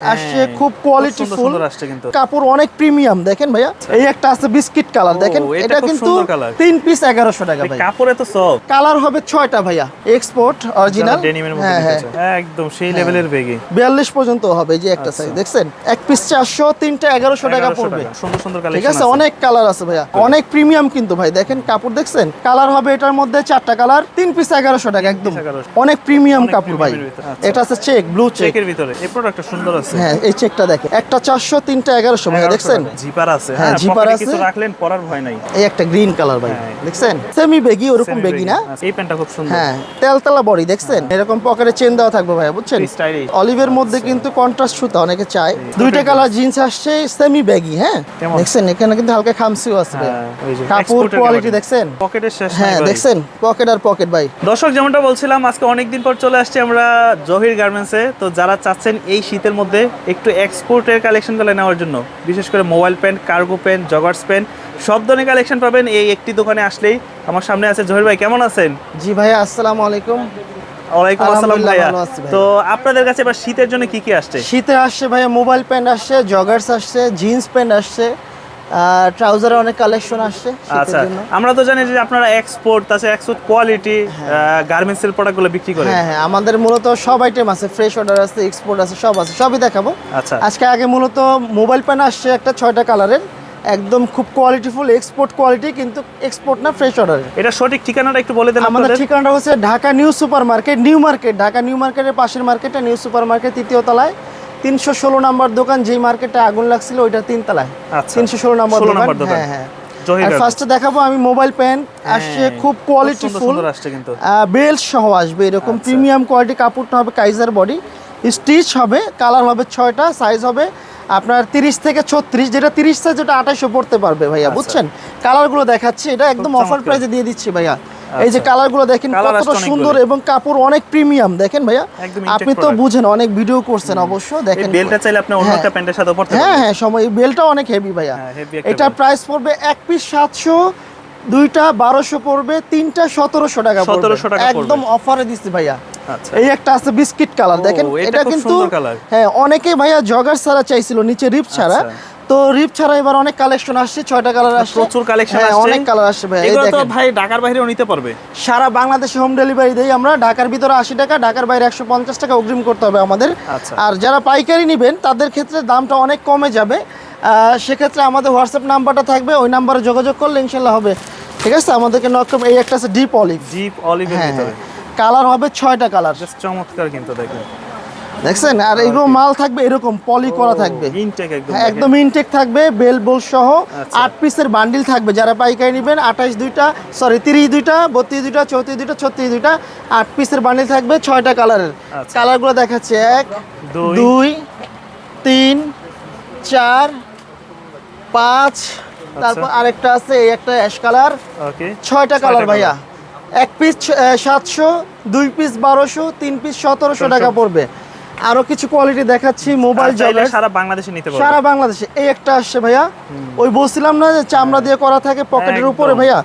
আসছে খুব quality full. কাপড় অনেক প্রিমিয়াম দেখেন ভাইয়া? এই একটা আছে বিস্কিট কালার দেখেন? এটা কিন্তু তিন পিস এগারোশো টাকা ভাই কাপড়ে তো সব কালার হবে ছয়টা ভাইয়া এক্সপোর্ট অরিজিনাল হ্যাঁ হ্যাঁ। একদম সেই লেভেলের বেগি বিয়াল্লিশ পর্যন্ত হবে যে একটা সাইজ দেখছেন? এক পিস চারশো তিনটা এগারোশো টাকা পড়বে। সুন্দর সুন্দর ঠিক আছে? অনেক কালার আছে ভাইয়া। অনেক প্রিমিয়াম কিন্তু ভাই দেখেন কাপড় দেখছেন? কালার হবে এটার মধ্যে চারটা কালার তিন পিস এগারোশো টাকা একদম। অনেক প্রিমিয়াম কাপড় ভাই। আচ্ছা। এটা আছে চেক ব্লু চেক চেকের ভিতরে। এই প্রোডাক্টটা সুন্দর আছে। হ্যাঁ এই চেকটা দেখেন। একটা চারশো তিনটা এগারোশো ভাইয়া দেখছেন? জিপার আছে। হ্যাঁ, হ্যাঁ জিপার জিপার আছে। কিছু রাখলেন পরার ভয় নাই। এই একটা গ্রিন কালার ভাই হ্যাঁ। দেখছেন? সেমি বেগি ওরকম বেগি না? আচ্ছা, এই প্যান্টটা খুব সুন্দর। হ্যাঁ তেলতলা বডি দেখছেন? এরকম পকেটে চেন দেওয়া থাকবে ভাইয়া বুঝছেন? অলিভের মধ্যে কিন্তু কন্ট্রাস্ট সুতা অনেকে চায়। দুইটা কালার জিন্স আসছে সেমি ব্যাগি হ্যাঁ? দেখছেন এখানে কিন্তু হালকা খামসিও কাপড় কোয়ালিটি দেখছেন? পকেটের শেষ হ্যাঁ দেখছেন? পকেট আর পকেট ভাই। দর্শক যেমনটা বলছিলাম আজকে অনেকদিন পর চলে আসছি আমরা জহির গার্মেন্টসে তো যারা চাচ্ছেন এই শীতের মধ্যে একটু এক্সপোর্টের কালেকশনগুলো নেওয়ার জন্য বিশেষ করে mobile pant cargo pant joggers pant সব ধরনের কালেকশন পাবেন এই একটি দোকানে আসলেই। আমার সামনে আছে জহির ভাই কেমন আছেন? জি ভাই আসসালামু আলাইকুম। ওয়ালাইকুম আসসালাম ভাইয়া। তো আপনাদের কাছে এবার শীতের জন্য কি কি আসছে? শীতে আসছে ভাইয়া মোবাইল প্যান্ট আসছে জগার্স আসছে জিন্স প্যান্ট আসছে। ট্রাউজারের অনেক কালেকশন আসছে আচ্ছা আমরা তো জানি যে আপনারা এক্সপোর্ট তাছাড়া এক্সপোর্ট কোয়ালিটি গার্মেন্টসের প্রোডাক্টগুলো বিক্রি করেন। হ্যাঁ হ্যাঁ আমাদের মূলত সব আইটেম আছে ফ্রেশ অর্ডার আছে এক্সপোর্ট আছে সব আছে সবই দেখাবো। আচ্ছা। আজকে আগে মূলত মোবাইল প্যান আসছে একটা ছয়টা কালারের একদম খুব কোয়ালিটিফুল এক্সপোর্ট কোয়ালিটি কিন্তু এক্সপোর্ট না ফ্রেশ অর্ডারের এটা সঠিক ঠিকানাটা একটু বলে দেন আমাদের ঠিকানাটা হচ্ছে Dhaka new super market new market Dhaka new মার্কেটের পাশের মার্কেটে নিউ সুপার মার্কেট তৃতীয় তলায়। তিনশো ষোলো নাম্বার দোকান যেই মার্কেটে আগুন লাগছিল ওইটা তিন তলায় আচ্ছা তিনশো ষোলো নাম্বার 16 নম্বর দোকান। হ্যাঁ হ্যাঁ। ফার্স্টে দেখাবো আমি মোবাইল প্যান আসছে খুব আসছে কিন্তু। বেল্ট সহ আসবে এরকম আচ্ছা। প্রিমিয়াম কোয়ালিটি কাপড়টা হবে কাইজার বডি স্টিচ হবে কালার হবে ছয়টা সাইজ হবে আপনার তিরিশ থেকে ছত্রিশ যেটা তিরিশ সাইজ ওটা আঠাশশো পড়তে পারবে ভাইয়া আচ্ছা। বুঝছেন? কালারগুলো দেখাচ্ছি এটা একদম অফার। প্রাইসে দিয়ে দিচ্ছি ভাইয়া। এই যে আচ্ছা। কালারগুলো দেখেন Colour কতটা সুন্দর এবং কাপড় অনেক প্রিমিয়াম দেখেন ভাইয়া? আপনি তো বুঝেন অনেক ভিডিও করছেন অবশ্য দেখেন। বেলটা চাইলে আপনি অন্য হ্যাঁ। একটা প্যান্টের সাথে পড়তে হ্যাঁ হ্যাঁ সময় এই বেলটাও অনেক হেভি ভাইয়া। হ্যাঁ, এটা প্রাইস পড়বে এক পিস সাতশো দুইটা বারোশো পড়বে তিনটা সতেরোশো টাকা পড়বে। 1700 টাকা পড়বে। একদম অফারে দিচ্ছি ভাইয়া। আচ্ছা। এই একটা আছে বিস্কিট কালার দেখেন? এটা কিন্তু হ্যাঁ অনেকে ভাইয়া জগার ছাড়া চাইছিল নিচে রিপ ছাড়া। আচ্ছা। তো রিপ ছাড়া এবার অনেক কালেকশন আসছে ছয়টা কালার আসছে। প্রচুর কালেকশন হ্যাঁ, আসছে। অনেক কালার আসছে এই এগুলো তো ভাই ঢাকার বাইরেও নিতে পারবে। সারা বাংলাদেশে হোম ডেলিভারি দেই আমরা ঢাকার ভিতরে আশি টাকা ঢাকার বাইরে একশো পঞ্চাশ টাকা অগ্রিম করতে হবে আমাদের। আচ্ছা। আর যারা পাইকারি নেবেন তাদের ক্ষেত্রে দামটা অনেক কমে যাবে। সেক্ষেত্রে আমাদের হোয়াটসঅ্যাপ নাম্বারটা থাকবে ওই নাম্বারে যোগাযোগ করলে ইনশাল্লাহ হবে। ঠিক আছে? আমাদেরকে নক এই একটা আছে ডিপ অলিভ ডিপ ভিতরে। কালার হবে ছয়টা কালার জাস্ট চমৎকার কিন্তু দেখেন। দেখছেন? আর এগুলো মাল থাকবে এরকম পলি করা থাকবে। ইনটেক একদম হ্যাঁ, একদম ইনটেক থাকবে বেল বোল সহ আচ্ছা। আট পিসের বান্ডিল থাকবে। যারা পাইকারি নেবেন আঠাশ দুইটা সরি তিরিশ দুইটা বত্রিশ দুইটা চৌত্রিশ দুইটা ছত্রিশ দুইটা আট পিসের বান্ডিল থাকবে ছয়টা কালারের আচ্ছা। কালারগুলো দেখাচ্ছে এক দুই, দুই তিন চার পাঁচ তারপর আরেকটা আছে এই একটা অ্যাশ কালার ছয়টা কালার ভাইয়া। এক পিস সাতশো দুই পিস বারোশো তিন পিস সতেরোশো। টাকা পড়বে। আরও কিছু কোয়ালিটি দেখাচ্ছি মোবাইল সারা বাংলাদেশে নিতে সারা বাংলাদেশে। এই একটা আসছে ভাইয়া। ওই বলছিলাম না যে চামড়া দিয়ে করা থাকে পকেটের উপরে ভাইয়া?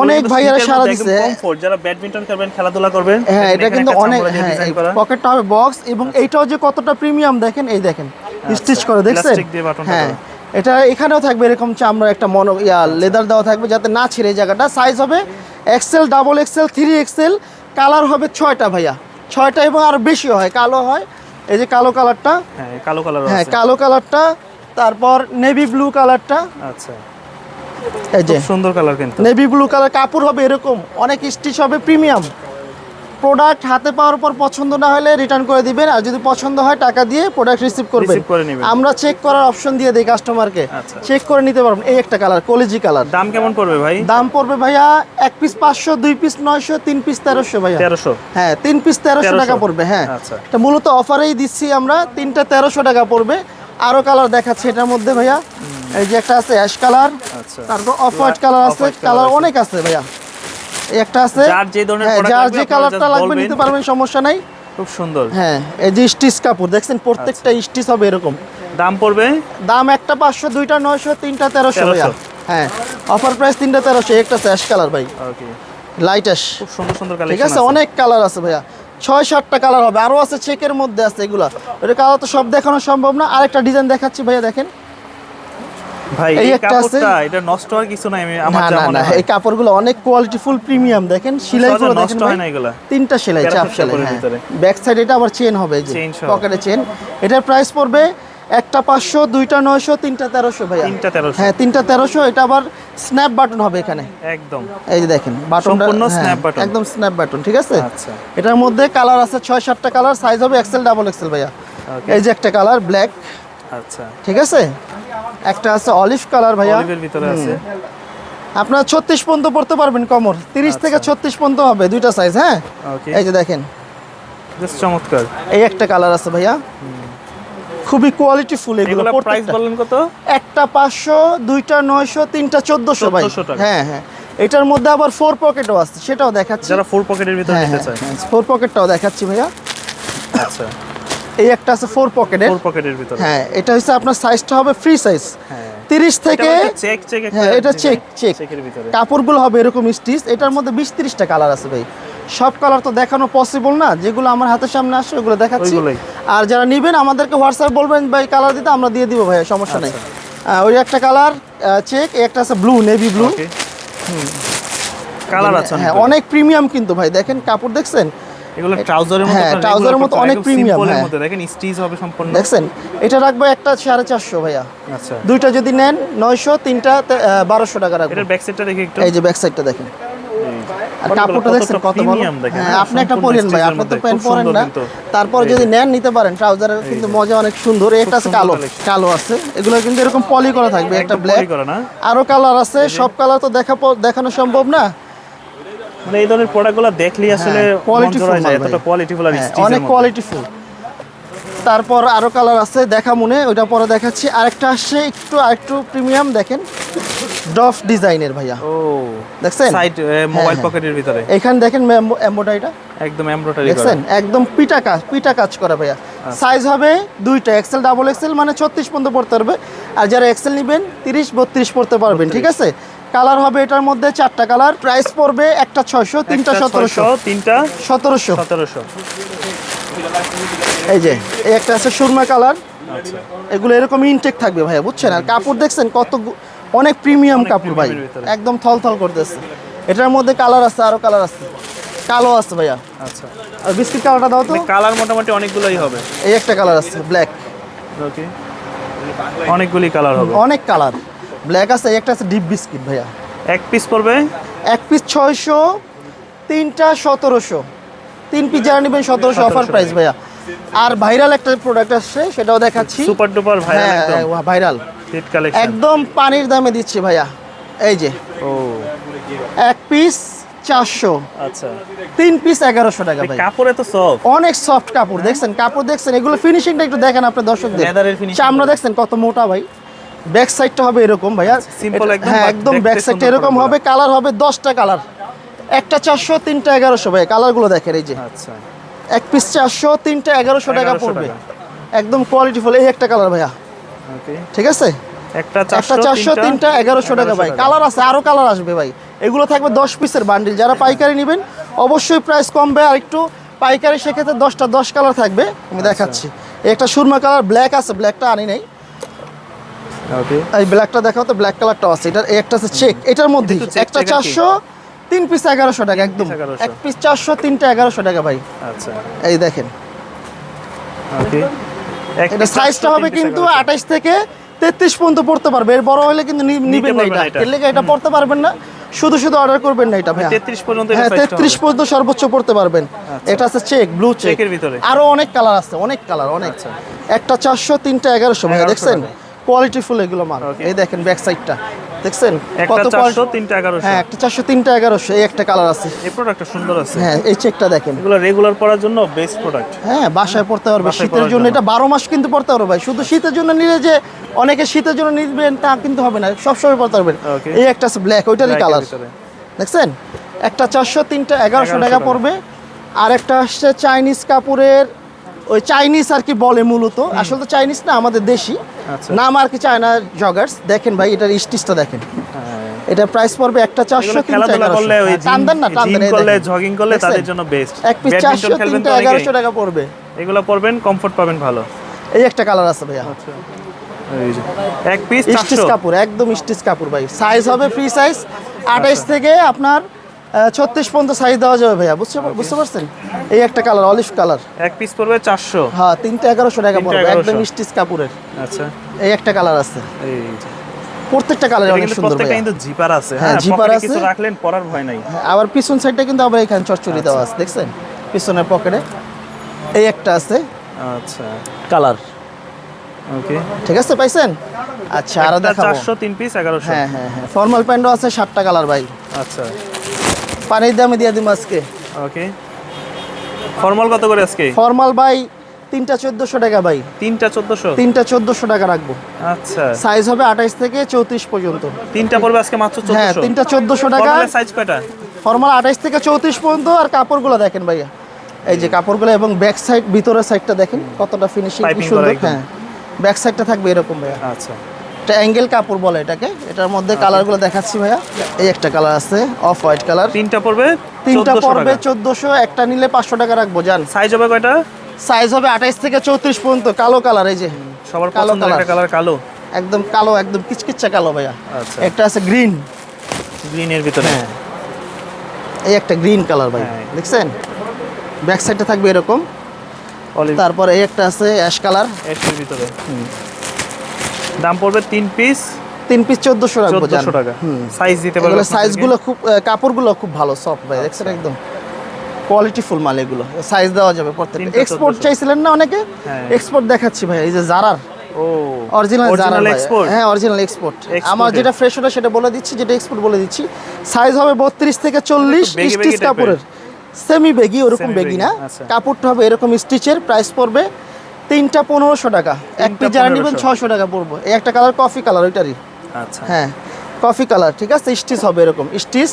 অনেক ভাইয়ারা সারা দিছে। যারা ব্যাডমিন্টন খেলবেন খেলাধুলা করবেন হ্যাঁ এটা কিন্তু অনেক হ্যাঁ পকেটটা হবে বক্স এবং এইটাও যে কতটা প্রিমিয়াম দেখেন? এই দেখেন। স্টিচ করে দেখছেন? হ্যাঁ। এটা এখানেও থাকবে এরকম চামড়া একটা মন ইয়া লেদার দেওয়া থাকবে যাতে না ছিঁড়ে এই জায়গাটা। সাইজ হবে XL double XL three XL colour হবে ছয়টা ভাইয়া। ছয়টা এবং আরও বেশি হয় কালো হয়। এই যে কালো কালারটা? হ্যাঁ কালো কালার হ্যাঁ কালো কালারটা তারপর নেভি ব্লু কালারটা। আচ্ছা। এই যে। সুন্দর কালার কিন্তু। নেভি ব্লু কালার কাপড় হবে এরকম অনেক স্টিচ হবে প্রিমিয়াম প্রোডাক্ট হাতে পাওয়ার পর পছন্দ না হলে রিটার্ন করে দিবেন আর যদি পছন্দ হয় টাকা দিয়ে প্রোডাক্ট রিসিভ করবেন। আমরা চেক করার অপশন দিয়ে দিই কাস্টমারকে। চেক করে নিতে পারবেন। এই একটা কালার কলেজি কালার দাম কেমন পড়বে ভাই? দাম পড়বে ভাইয়া এক পিস পাঁচশো দুই পিস নয়শো তিন পিস তেরোশো ভাইয়া। তেরোশো। হ্যাঁ তিন পিস তেরোশো টাকা পড়বে হ্যাঁ। আচ্ছা। এটা মূলত অফারেই দিচ্ছি আমরা তিনটা তেরোশো টাকা পড়বে। আরও কালার দেখাচ্ছি এটার মধ্যে ভাইয়া। এই যে একটা আছে অ্যাশ কালার আচ্ছা। তারপর অফ হোয়াইট কালার আছে। কালার অনেক আছে ভাইয়া। একটা আছে। যার যে ধরনের হ্যাঁ, যার যে কালারটা লাগবে নিতে পারবেন সমস্যা নাই। খুব সুন্দর। হ্যাঁ এই যে স্টিচ কাপড় দেখছেন প্রত্যেকটা স্টিচ হবে এরকম। দাম পড়বে? দাম একটা পাঁচশো দুইটা নয়শো তিনটা তেরোশো ভাইয়া 1300 হ্যাঁ অফার প্রাইস তিনটা তেরোশো একটা অ্যাশ কালার ভাই। লাইট অ্যাশ খুব সুন্দর সুন্দর ঠিক আছে অনেক কালার আছে ভাইয়া। ছয় সাতটা কালার হবে। আরও আছে চেকের মধ্যে আছে এগুলা। ওটা কালার তো সব দেখানো সম্ভব না। আরেকটা ডিজাইন দেখাচ্ছি ভাইয়া দেখেন। ভাই এই একটা আছে। এটা নষ্ট হওয়ার কিছু নাই আমি আমার যা না মনে হয়। এই কাপড়গুলো অনেক কোয়ালিটি ফুল প্রিমিয়াম দেখেন সেলাইগুলো দেখেন নষ্ট হয় না ভাই। এগুলা। তিনটা সেলাই চাপ সেলাই হ্যাঁ। ব্যাক সাইড এটা আবার চেন হবে এই যে পকেটে চেন এটার প্রাইস পড়বে একটা পাঁচশো দুইটা নয়শো তিনটা তেরোশো ভাইয়া। তিনটা তেরোশো। হ্যাঁ তিনটা তেরোশো এটা আবার স্ন্যাপ বাটন হবে এখানে। একদম। এই যে দেখেন বাটন সম্পূর্ণ snap একদম স্ন্যাপ বাটন ঠিক আছে? আচ্ছা। এটার মধ্যে কালার আছে ছয় সাতটা কালার সাইজ হবে এক্সেল ডাবল এক্সেল ভাইয়া। এই যে একটা কালার ব্ল্যাক আচ্ছা। ঠিক আছে? একটা আছে অলিভ কালার ভাইয়া। অলিভের ভিতরে আছে। আপনার ছত্রিশ পর্যন্ত পড়তে পারবেন কমর তিরিশ থেকে আচ্ছা। ছত্রিশ পর্যন্ত হবে দুইটা সাইজ হ্যাঁ? ওকে এই যে দেখেন। জাস্ট চমৎকার। এই একটা কালার আছে ভাইয়া। খুবই কোয়ালিটি ফুল এগুলো প্রাইস। বললেন কত? একটা পাঁচশো দুইটা নয়শো তিনটা চোদ্দশো ভাই। হ্যাঁ হ্যাঁ। এটার মধ্যে আবার ফোর পকেটও আছে। সেটাও দেখাচ্ছি। যারা ফোর পকেটের ভিতরে হ্যাঁ নিতে চায়। ফোর পকেটটাও দেখাচ্ছি ভাইয়া। আচ্ছা। এই একটা আছে ফোর পকেটের ফোর পকেটের ভিতরে। হ্যাঁ এটা হচ্ছে আপনার সাইজটা হবে ফ্রি সাইজ হ্যাঁ। তিরিশ থেকে চেক চেক হ্যাঁ এটা চেক চেক কাপড়গুলো হবে এরকম স্টিচ এটার মধ্যে বিশ তিরিশটা কালার আছে ভাই। সব কালার তো দেখানো পসিবল না। যেগুলো আমার হাতের সামনে আসে ওগুলো দেখাচ্ছি। আর যারা নেবেন আমাদেরকে হোয়াটসঅ্যাপ বলবেন ভাই কালার দিতে আমরা দিয়ে দিব ভাই সমস্যা নেই। আহ, ওই একটা কালার চেক একটা আছে ব্লু নেভি ব্লু কালার আছে হ্যাঁ অনেক প্রিমিয়াম কিন্তু ভাই। দেখেন কাপড় দেখছেন? এগুলো ট্রাউজারের মতো হ্যাঁ, regular মতো অনেক এর হ্যাঁ। মধ্যে। দেখেন স্টিচ হবে সম্পূর্ণ। এটা রাখব একটা সাড়ে চারশো ভাইয়া। আচ্ছা। দুইটা যদি নেন নয়শো তিনটা বারোশো টাকা রাখব। এটার ব্যাক সাইডটা দেখি একটু। এই যে ব্যাক সাইডটা দেখেন। আর কাপড়টা দেখছেন কত ভালো হ্যাঁ হ্যাঁ, আপনি একটা পরেন ভাই। আপনি তো প্যান্ট পরেন না। তারপর যদি নেন নিতে পারেন। ট্রাউজারের কিন্তু মজা অনেক সুন্দর। একটা আছে কালো। কালো আছে। এগুলো কিন্তু এরকম পলি করা থাকবে। একটা ব্ল্যাক আরও কালার আছে। সব কালার তো দেখা দেখানো সম্ভব না। মানে এই ধরনের প্রোডাক্টগুলো আসলে যায় এতটা ভাই। আর হ্যাঁ, অনেক কোয়ালিটি ফুল তারপর আরও কালার আছে দেখা মনে ওইটা পরে দেখাচ্ছি। আরেকটা আসছে একটু আরেকটু প্রিমিয়াম দেখেন। ডফ ডিজাইনের ভাইয়া। ও দেখছেন? সাইড মোবাইল হ্যাঁ। পকেটের ভিতরে। এখানে দেখেন এম্বোটারিটা একদম এমব্রয়ডারি দেখছেন? একদম পিটা কাজ পিটা কাজ করা ভাইয়া। সাইজ হবে দুইটা এক্সেল ডাবল এক্সেল মানে ছত্রিশ পর্যন্ত পড়তে পারবে। আর যারা এক্সেল নেবেন তিরিশ বত্রিশ পড়তে পারবেন ঠিক আছে? কালার হবে এটার মধ্যে চারটা কালার। প্রাইস পড়বে একটা ছয়শো তিনটা সতেরোশো। তিনটা সতেরোশো। সতেরোশো। এই যে এই একটা আছে সুরমা কালার। আচ্ছা। এগুলো এরকম ইনটেক থাকবে ভাইয়া বুঝছেন? আর কাপড় দেখছেন কত অনেক প্রিমিয়াম কাপড় ভাই। একদম থল থল করতেছে। এটার মধ্যে কালার আছে আরও কালার আছে। কালো আছে ভাইয়া। আচ্ছা। আর বিস্কিট কালারটা দাও তো। কালার মোটামুটি অনেকগুলোই হবে। এই একটা কালার আছে ব্ল্যাক। ওকে অনেকগুলি কালার হবে। অনেক কালার। ব্ল্যাক আছে একটা আছে ডিপ বিস্কিট ভাইয়া। এক পিস পড়বে? এক পিস ছয়শো তিনটা সতেরোশো। তিন পিস যারা নেবেন সতেরোশো অফার প্রাইস ভাইয়া। আর ভাইরাল একটা প্রোডাক্ট আসছে সেটাও দেখাচ্ছি। সুপার ডুপার ভাই হ্যাঁ একদম। ভাইরাল হিট কালেকশন একদম পানির দামে দিচ্ছি ভাইয়া। এই যে। ও। এক পিস চারশো। আচ্ছা। তিন পিস এগারোশো টাকা ভাই। কাপড় এত সফট অনেক সফট কাপড় দেখছেন? কাপড় দেখছেন? এগুলো ফিনিশিংটা একটু দেখেন আপনার দর্শকদের। চামড়া দেখছেন কত মোটা ভাই? ব্যাক সাইডটা হবে এরকম ভাইয়া। এটা- একদম, হ্যাঁ একদম ব্যাক সাইডটা এরকম হবে কালার হবে দশটা কালার। একটা চারশো তিনটা এগারোশো ভাই কালারগুলো দেখেন এই যে। আচ্ছা। এক পিস চারশো তিনটা এগারোশো টাকা পড়বে। একদম কোয়ালিটি ফুল এই একটা কালার ভাইয়া। ঠিক আছে? একটা একটা 400 চারশো তিনটা এগারোশো টাকা ভাই। কালার আছে আরও কালার আসবে ভাই। এগুলো থাকবে দশ পিসের বান্ডিল। যারা পাইকারি নেবেন অবশ্যই প্রাইস কমবে আর একটু পাইকারি সেক্ষেত্রে দশটা দশ কালার থাকবে। আমি আচ্ছা। দেখাচ্ছি। একটা সুরমা কালার ব্ল্যাক আছে ব্ল্যাকটা আনি নাই। এই ব্ল্যাকটা দেখাও তো ব্ল্যাক কালারটাও আছে। এটা একটা আছে চেক এটার মধ্যেই check একটা? চারশো তিন পিস এগারোশো টাকা একদম। এক পিস চারশো তিনটা এগারোশো টাকা ভাই। আচ্ছা। এই দেখেন। এটা সাইজটা হবে কিন্তু আঠাইশ থেকে তেত্রিশ পর্যন্ত পড়তে পারবে। এর বড় হলে কিন্তু নিবেন না এটা। এর লেগে এটা পড়তে পারবেন না। শুধু শুধু অর্ডার করবেন না এটা ভাইয়া। 33 পর্যন্ত হ্যাঁ তেত্রিশ পর্যন্ত সর্বোচ্চ পড়তে পারবেন। এটা আছে চেক ব্লু চেক চেকের ভিতরে। আরও অনেক কালার আছে অনেক কালার অনেক। আচ্ছা। একটা চারশো তিনটা এগারোশো ভাইয়া দেখছেন। কোয়ালিটি ফুল এগুলো মাল। এই দেখেন ব্যাক সাইডটা দেখছেন? কত 400 quality- তিনটা 1100 হ্যাঁ একটা চারশো তিনটা এগারোশো। এই একটা কালার আছে। এই প্রোডাক্টটা সুন্দর আছে। হ্যাঁ এই চেকটা দেখেন। এগুলো রেগুলার পরার জন্য বেস্ট প্রোডাক্ট হ্যাঁ বাসায় পড়তে পারবে শীতের জন্য। এটা বারো মাস কিন্তু পড়তে পারবে ভাই। শুধু শীতের জন্য নিলে যে অনেকে শীতের জন্য নিবেন তা কিন্তু হবে না। সবসময় পড়তে পারবেন। এই একটা ব্ল্যাক ওইটারই কালার দেখছেন? একটা চারশো তিনটা এগারোশো 1100 টাকা টাকা। পড়বে। আর একটা আসছে চাইনিজ কাপড়ের ওই চাইনিজ আর কি বলে মূলত। আসলে তো চাইনিজ না আমাদের দেশি। আচ্ছা। নাম আর কি চায়না জগার্স দেখেন ভাই এটার স্টিচটা দেখেন। এটা প্রাইস পড়বে একটা চারশো এগুলো তিনটা খেলাধুলা করলে ওই টান না টান দেন জিম এই করলে জগিং করলে তাদের জন্য বেস্ট এক পিস চারশো তিনটা এগারোশো টাকা পড়বে। এগুলো পরবেন কমফোর্ট পাবেন ভালো। এই একটা কালার আছে ভাইয়া। এই যে, এক পিস স্টিচ কাপড় একদম স্টিচ কাপড় ভাই। সাইজ হবে ফ্রি সাইজ আঠাইশ আচ্ছা। থেকে আপনার ছত্রিশ পর্যন্ত সাইজ দেওয়া যাবে ভাইয়া বুঝতে বুঝতে পারছেন? এই একটা কালার অলিভ কালার এক পিস পড়বে চারশো। হ্যাঁ তিনটা এগারোশো টাকা পড়বে একদম স্টিচ কাপড়ের। আচ্ছা। এই একটা কালার আছে। এই প্রত্যেকটা কালার অনেক সুন্দর প্রত্যেকটা কিন্তু জিপার আছে। হ্যাঁ, হ্যাঁ জিপার জিপার আছে। কিছু রাখলেন পরার ভয় নাই। হ্যাঁ, আবার পিছন সাইডটা কিন্তু আবার এখানে চচ্চড়ি দেওয়া আচ্ছা। আছে দেখছেন? পিছনের পকেটে এই একটা আছে। আচ্ছা। কালার ওকে ঠিক আছে পাইছেন? আচ্ছা আরও দেখাবো। চারশো তিন পিস হ্যাঁ হ্যাঁ হ্যাঁ। ফর্মাল প্যান্টও আছে সাতটা কালার ভাই। আচ্ছা। পানির দামে দিয়ে দিব আজকে। ওকে ফর্মাল কত করে আজকে? ফর্মাল ভাই তিনটা চোদ্দোশো টাকা ভাই। তিনটা চোদ্দশো? তিনটা চোদ্দোশো টাকা রাখব। আচ্ছা। সাইজ হবে আঠাইশ থেকে চৌত্রিশ পর্যন্ত। তিনটা পড়বে আজকে মাত্র হ্যাঁ তিনটা চোদ্দশো টাকা। সাইজ কয়টা? ফর্মাল আঠাইশ থেকে চৌত্রিশ পর্যন্ত আর কাপড়গুলো দেখেন ভাইয়া। এই যে কাপড়গুলো এবং ব্যাক সাইড ভিতরের সাইডটা দেখেন কতটা ফিনিশিং সুন্দর। হ্যাঁ ব্যাক সাইডটা থাকবে এরকম ভাইয়া। আচ্ছা। এটা অ্যাঙ্গেল কাপড় বলে এটাকে। এটার মধ্যে কালারগুলো দেখাচ্ছি ভাইয়া। এই একটা কালার আছে অফ হোয়াইট কালার। তিনটা পড়বে তিনটা পড়বে। চোদ্দোশো একটা নিলে পাঁচশো টাকা রাখব জান। সাইজ হবে কয়টা? সাইজ হবে আঠাইশ থেকে চৌত্রিশ পর্যন্ত কালো কালার এই যে। সবার কালো একটা কালার কালো? একদম কালো একদম কিচকিচ্চা কালো ভাইয়া। আচ্ছা। একটা আছে গ্রিন। গ্রিনের ভিতরে। হ্যাঁ। এই একটা গ্রিন কালার ভাই হ্যাঁ। দেখছেন? ব্যাক সাইডটা থাকবে এরকম। তারপর এই একটা আছে অ্যাশ কালার। এর ভিতরে। দাম পড়বে তিন পিস তিন পিস চোদ্দোশো চোদ্দশো টাকা। সাইজ দিতে পারবে। সাইজগুলো খুব কাপড়গুলো খুব ভালো সফট ভাই দেখছেন একদম? কোয়ালিটি ফুল মাল এগুলো। সাইজ দেওয়া যাবে প্রত্যেকটা। এক্সপোর্ট চাইছিলেন না অনেকে? হ্যাঁ। এক্সপোর্ট দেখাচ্ছি ভাই এই যে জারার অরিজিনাল জারার এক্সপোর্ট হ্যাঁ অরিজিনাল এক্সপোর্ট আমার যেটা ফ্রেশ ওটা সেটা বলে দিচ্ছি যেটা এক্সপোর্ট বলে দিচ্ছি। সাইজ হবে বত্রিশ থেকে চল্লিশ স্টিচ কাপড়ের। সেমি বেগি ওরকম বেগি না। আচ্ছা। কাপড়টা হবে এরকম স্টিচের প্রাইস পড়বে তিনটা পনেরোশো টাকা। এক পিস যারা নেবেন ছশো টাকা পড়ব। এই একটা কালার কফি কালার ওইটারই। আচ্ছা। হ্যাঁ কফি কালার ঠিক আছে? স্টিচ হবে এরকম। স্টিচ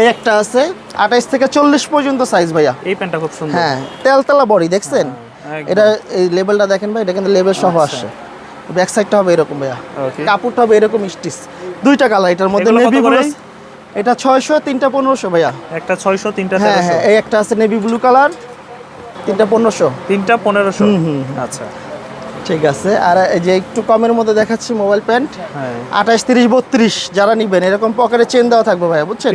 এই একটা আছে। আঠাইশ থেকে চল্লিশ পর্যন্ত সাইজ ভাইয়া। এই প্যান্টটা খুব সুন্দর। হ্যাঁ তেলতলা বডি দেখছেন? হ্যাঁ, এটা এই লেবেলটা দেখেন ভাই এটা কিন্তু লেবেল সহ আসছে। ব্যাক সাইডটা হবে এরকম ভাইয়া। ওকে কাপড়টা হবে এরকম স্টিচ দুইটা কালার এটার মধ্যে নেভি ব্লু এটা ছয়শো তিনটা পনেরোশো ভাইয়া। একটা ছয়শো তিনটা হ্যাঁ হ্যাঁ এই একটা আছে নেভি ব্লু কালার তিনটা পনেরোশো? তিনটা পনেরোশো। আচ্ছা। ঠিক আছে। আর এই যে একটু কমের মধ্যে দেখাচ্ছি মোবাইল প্যান্ট। হ্যাঁ। আঠাশ তিরিশ বত্রিশ যারা নিবেন এরকম পকেটে চেন দেওয়া থাকবে ভাইয়া বুঝছেন?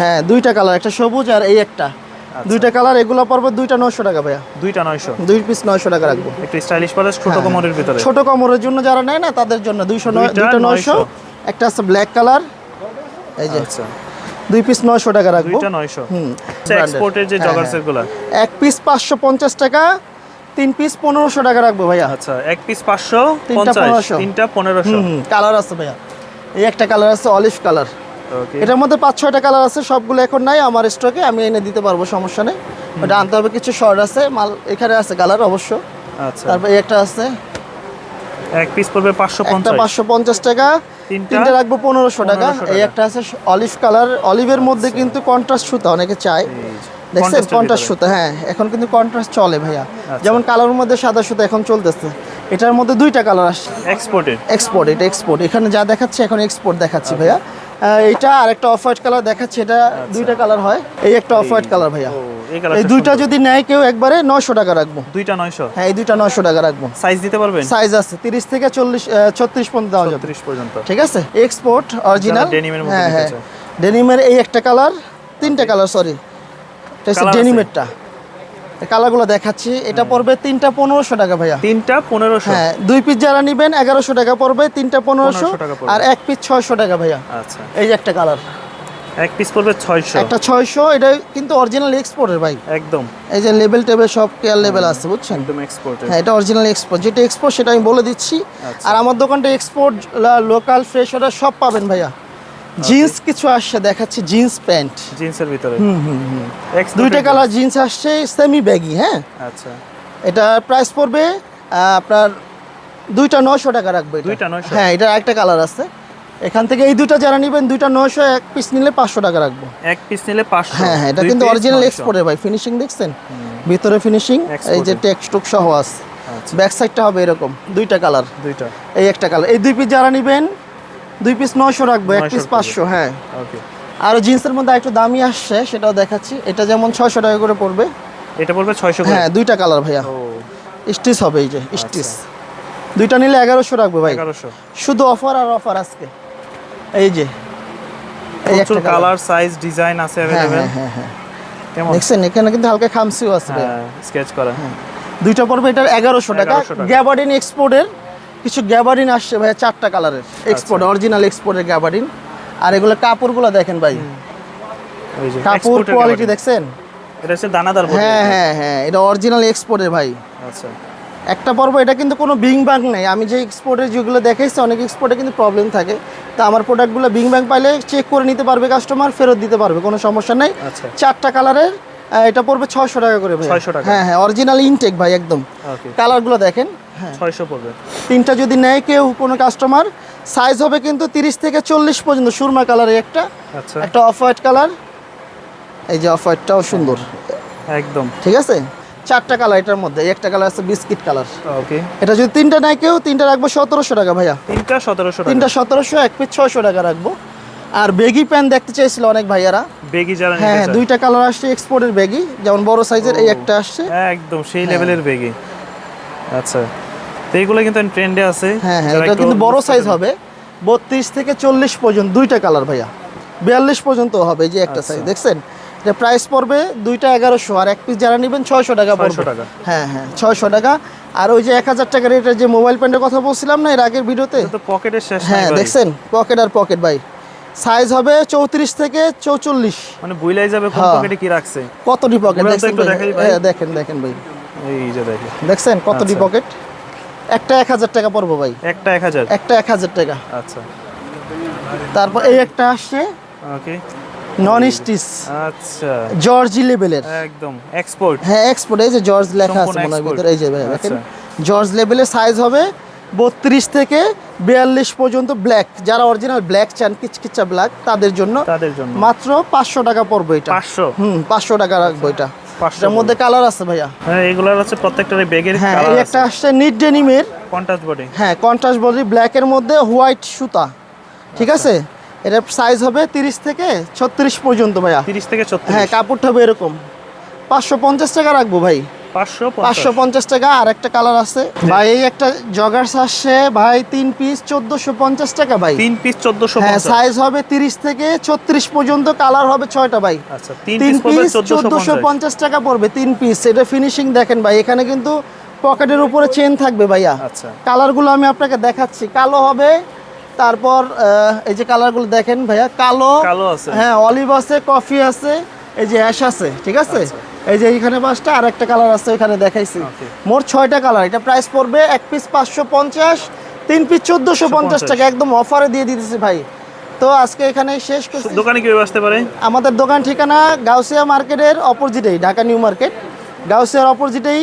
হ্যাঁ দুইটা কালার একটা সবুজ আর এই একটা। আচ্ছা। দুইটা কালার এগুলো পড়বে দুইটা নয়শো টাকা ভাইয়া। দুইটা নয়শো। দুই পিস নয়শো টাকা রাখব। একটু স্টাইলিশ পরে ছোট হ্যাঁ, কোমরের ভিতরে। ছোট কমরের জন্য যারা নেয় না তাদের জন্য দুইশো নয় দুইটা নয়শো। একটা আছে ব্ল্যাক কালার এই যে। আচ্ছা। দুই পিস নয়শো টাকা রাখব। দুইটা হুম। এক্সপোর্টের যে হ্যাঁ, জগার্সেরগুলা এক পিস পাঁচশো পঞ্চাশ টাকা তিন পিস পনেরোশো টাকা রাখব ভাইয়া। আচ্ছা এক পিস পাঁচশো তিনটা পঞ্চাশ 1500 তিনটা পনেরোশো। হুম কালার আছে ভাইয়া। এই একটা কালার আছে অলিভ কালার এটার মধ্যে পাঁচ ছয়টা কালার আছে সবগুলো এখন নাই আমার স্টকে আমি এনে দিতে পারব সমস্যা নেই। ওটা আনতে হবে কিছু শর্ট আছে মাল এখানে আছে কালার অবশ্য। আচ্ছা। তারপর এই একটা আছে এক পিস পড়বে পাঁচশো একটা পঞ্চাশ। পাঁচশো পঞ্চাশ টাকা তিনটা? রাখব পনেরোশো টাকা। এই একটা আছে অলিভ কালার অলিভের মধ্যে কিন্তু কন্ট্রাস্ট সুতা অনেকে চায়। দেখছেন? কন্ট্রাস্ট সুতা হ্যাঁ এখন কিন্তু কন্ট্রাস্ট চলে ভাইয়া। আচ্ছা। যেমন কালারের মধ্যে সাদা সুতা এখন চলতেছে। এটার মধ্যে দুইটা কালার আসছে। এক্সপোর্টেড এক্সপোর্ট এটা এক্সপোর্ট এখানে যা দেখাচ্ছে এখন এক্সপোর্ট দেখাচ্ছি ভাইয়া। আহ, এটা আর একটা অফ হোয়াইট কালার দেখাচ্ছে এটা দুইটা কালার হয়। এই একটা অফ হোয়াইট কালার ভাইয়া। এই দুইটা যদি নেয় কেউ একবারে নয়শো টাকা রাখব। দুইটা নয়শো? হ্যাঁ এই দুইটা নয়শো টাকা রাখব। সাইজ দিতে পারবেন? সাইজ আছে তিরিশ থেকে চল্লিশ ছত্রিশ পর্যন্ত দেওয়া যাবে। পর্যন্ত। ঠিক আছে? এক্সপোর্ট অরিজিনাল হ্যাঁ হ্যাঁ। ডেনিমের এই একটা কালার তিনটা কালার সরি ডেনিমেরটা কালারগুলো দেখাচ্ছি। এটা পড়বে তিনটা পনেরোশো টাকা ভাইয়া। তিনটা পনেরোশো। হ্যাঁ দুই পিস যারা নিবেন এগারোশো টাকা পড়বে তিনটা পনেরোশো 1500 টাকা পড়বে। আর এক পিস ছয়শো টাকা ভাইয়া। আচ্ছা। এই যে একটা কালার। এক পিস পড়বে ছয়শো। একটা ছয়শো এটা কিন্তু অরিজিনাল এক্সপোর্টের ভাই। একদম। এই যে লেভেল টেবিল সব কেয়ার লেভেল আছে বুঝছেন? একদম এক্সপোর্টের হ্যাঁ এটা অরিজিনাল এক্সপোর্ট যেটা এক্সপোর্ট সেটা আমি বলে দিচ্ছি। আচ্ছা। আর আমার দোকানটা এক্সপোর্ট লোকাল ফ্রেশ ওটা সব পাবেন ভাইয়া। জিন্স কিছু আসছে দেখাচ্ছি জিন্স প্যান্ট জিন্সের ভিতরে। Export দুইটা কালার জিন্স আসছে সেমি ব্যাগি হ্যাঁ? আচ্ছা। এটা প্রাইস পড়বে আপনার দুইটা নয়শো টাকা রাখবে এটা। দুইটা 900? হ্যাঁ এটা একটা কালার আছে। এখান থেকে এই দুটো যারা নেবেন দুইটা নয়শো এক পিস নিলে পাঁচশো টাকা রাখব। এক পিস নিলে পাঁচশো। হ্যাঁ হ্যাঁ এটা কিন্তু অরিজিনাল 900 এক্সপোর্টের ভাই ফিনিশিং দেখছেন? ভিতরে ফিনিশিং এই যে। টেক্সটুক সহ আছে। আচ্ছা। ব্যাক সাইডটা হবে এরকম দুইটা কালার দুইটা। এই একটা কালার এই দুই পিস যারা নেবেন দুই পিস নশো রাখব এক পিস পাঁচশো হ্যাঁ। ওকে আর জিন্সের মধ্যে একটু দামি আসছে সেটাও দেখাচ্ছি। এটা যেমন ছয়শো টাকা করে পড়বে। এটা পড়বে ছয়শো হ্যাঁ দুইটা কালার ভাইয়া। স্টিচ হবে এই যে স্টিচ। দুইটা নিলে এগারোশো রাখবে ভাই। শুধু অফার আর অফার আজকে। এই যে প্রচুর কালার। সাইজ ডিজাইন আছে হ্যাঁ হ্যাঁ হ্যাঁ হ্যাঁ। দেখছেন এখানে কিন্তু হালকা খামসিও আছে হ্যাঁ স্কেচ করা। দুইটা পড়বে এটার এগারোশো টাকা। 1100 টাকা। গ্যাবার্ডিন এক্সপোর্টের কিছু গ্যাবার্ডিন আসছে ভাইয়া চারটা কালারের। এক্সপোর্ট অরিজিনাল এক্সপোর্টের গ্যাবার্ডিন আর এগুলো কাপড়গুলো দেখেন ভাই। কাপড় কোয়ালিটি দেখছেন? এটা হচ্ছে দানাদার হ্যাঁ হ্যাঁ হ্যাঁ এটা অরিজিনাল এক্সপোর্টের ভাই। আচ্ছা। একটা পর্ব এটা কিন্তু কোনো বিং ব্যাং নেই। আমি যে এক্সপোর্টের যেগুলো দেখাইছি অনেক এক্সপোর্টে কিন্তু প্রবলেম থাকে। তা আমার প্রোডাক্টগুলো বিং ব্যাং পাইলে চেক করে নিতে পারবে কাস্টমার ফেরত দিতে পারবে কোনো সমস্যা নেই। আচ্ছা। চারটা কালারের এটা পড়বে ছয়শো টাকা করে ভাই 600 টাকা। হ্যাঁ হ্যাঁ অরিজিনাল ইনটেক ভাই একদম। কালারগুলো দেখেন। ছয়শো পড়বে। তিনটা যদি নেয় কেউ কোনো কাস্টমার সাইজ হবে কিন্তু তিরিশ থেকে চল্লিশ পর্যন্ত সুরমা কালারের একটা। আচ্ছা। একটা অফ হোয়াইট কালার এই যে অফ হোয়াইটটাও সুন্দর। একদম। ঠিক আছে? চারটা কালার এটার মধ্যে একটা কালার আছে বিস্কিট কালার ওকে। এটা যদি তিনটা নেয় কেউ তিনটা রাখব সতেরোশো টাকা ভাইয়া। তিনটা সতেরোশো তিনটা সতেরোশো এক পিস ছয়শো টাকা রাখব। আর বেগি প্যান্ট দেখতে চাইছিল অনেক ভাইয়ারা। বেগি যারা হ্যাঁ হ্যাঁ দুইটা কালার আসছে এক্সপোর্টের বেগি যেমন বড় সাইজের এই একটা আসছে। একদম সেই লেভেলের বেগি আচ্ছা। তো এইগুলো কিন্তু ট্রেন্ডে আছে। হ্যাঁ হ্যাঁ এটা কিন্তু বড় সাইজ হবে। বত্রিশ থেকে চল্লিশ পর্যন্ত দুইটা কালার ভাইয়া। বিয়াল্লিশ পর্যন্ত হবে যে একটা আচ্ছা। সাইজ দেখছেন? এটা প্রাইস পড়বে দুইটা এগারোশো আর এক পিস যারা নেবেন ছয়শো টাকা 600 পড়বে টাকা। হ্যাঁ হ্যাঁ ছয়শো টাকা। আর ওই যে এক হাজার টাকার এটা যে মোবাইল প্যান্টের কথা বলছিলাম না এর আগের ভিডিওতে পকেটের শেষ হ্যাঁ দেখছেন? পকেট আর পকেট ভাই। সাইজ হবে চৌত্রিশ থেকে চৌচল্লিশ। মানে বুইলাই যাবে কোন হ্যাঁ। পকেটে কি রাখছে? কতটি পকেট দেখছেন। হ্যাঁ দেখেন দেখেন ভাই। এই যে দেখে দেখছেন কতটি আচ্ছা। পকেট একটা এক হাজার টাকা পড়ব ভাই। একটা এক হাজার? একটা এক হাজার টাকা। আচ্ছা। তারপর এই একটা আসছে ওকে নন স্টিচ আচ্ছা। জর্জি লেভেলের একদম এক্সপোর্ট হ্যাঁ এক্সপোর্ট এই যে জর্জ লেখা আছে মনে ভিতরে এই যে দেখেন আচ্ছা। জর্জ লেভেলের সাইজ হবে বত্রিশ থেকে বিয়াল্লিশ পর্যন্ত ব্ল্যাক যারা অরিজিনাল ব্ল্যাক চান কিচকিচা ব্ল্যাক তাদের জন্য তাদের জন্য। মাত্র পাঁচশো টাকা পড়বে এটা। পাঁচশো? হুম পাঁচশো টাকা রাখব এটা। 500 এটার মধ্যে কালার আছে ভাইয়া। হ্যাঁ এগুলার হচ্ছে প্রত্যেকটারই ব্যাগের হ্যাঁ এই একটা আসছে নিট ডেনিমের কন্ট্রাস্ট বডি হ্যাঁ কন্ট্রাস্ট বডি ব্ল্যাকের মধ্যে হোয়াইট সুতা। ঠিক আচ্ছা। আছে? এটা সাইজ হবে তিরিশ থেকে ছত্রিশ পর্যন্ত ভাইয়া। 30 থেকে 36 হ্যাঁ কাপড়টা হবে এরকম। পাঁচশো পঞ্চাশ টাকা রাখব ভাই। 550 পাঁচশো পঞ্চাশ। টাকা আর একটা কালার আছে ভাই এই একটা জগার্স আসছে ভাই তিন পিস চোদ্দোশো পঞ্চাশ টাকা ভাই। তিন পিস 1450 হ্যাঁ সাইজ হবে তিরিশ থেকে ছত্রিশ পর্যন্ত কালার হবে ছয়টা ভাই। আচ্ছা তিন পিস চোদ্দোশো 1450 পঞ্চাশ টাকা পড়বে তিন পিস এটা ফিনিশিং দেখেন ভাই এখানে কিন্তু পকেটের উপরে চেন থাকবে ভাইয়া। আচ্ছা। কালারগুলো আমি আপনাকে দেখাচ্ছি। কালো হবে তারপর এই যে কালারগুলো দেখেন ভাইয়া কালো। কালো আছে। হ্যাঁ অলিভ আছে কফি আছে এই যে অ্যাশ আছে ঠিক আছে? এই যে এইখানে পাঁচটা আর একটা কালার আছে এখানে দেখাইছি। মোট ছয়টা কালার এটা প্রাইস পড়বে এক পিস পাঁচশো পঞ্চাশ তিন পিস চোদ্দোশো পঞ্চাশ টাকা একদম অফারে দিয়ে দিতেছি ভাই। তো আজকে এখানে শেষ করছি। দোকানে কীভাবে আসতে পারে? আমাদের দোকান ঠিকানা গাউসিয়া মার্কেটের অপোজিটেই ঢাকা নিউ মার্কেট। গাউসিয়ার অপোজিটেই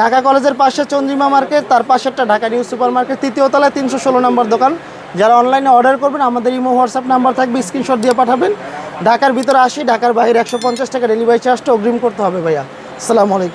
ঢাকা কলেজের পাশে চন্দ্রিমা মার্কেট তার পাশেরটা ঢাকা নিউ সুপার মার্কেট তৃতীয় তলায় তিনশো ষোলো নম্বর দোকান। যারা অনলাইনে অর্ডার করবেন আমাদের ইমো হোয়াটসঅ্যাপ নাম্বার থাকবে স্ক্রিনশট দিয়ে পাঠাবেন। ঢাকার ভিতরে আসি, ঢাকার বাইরে একশো পঞ্চাশ টাকা ডেলিভারি চার্জটা অগ্রিম করতে হবে ভাইয়া। আসসালামু আলাইকুম।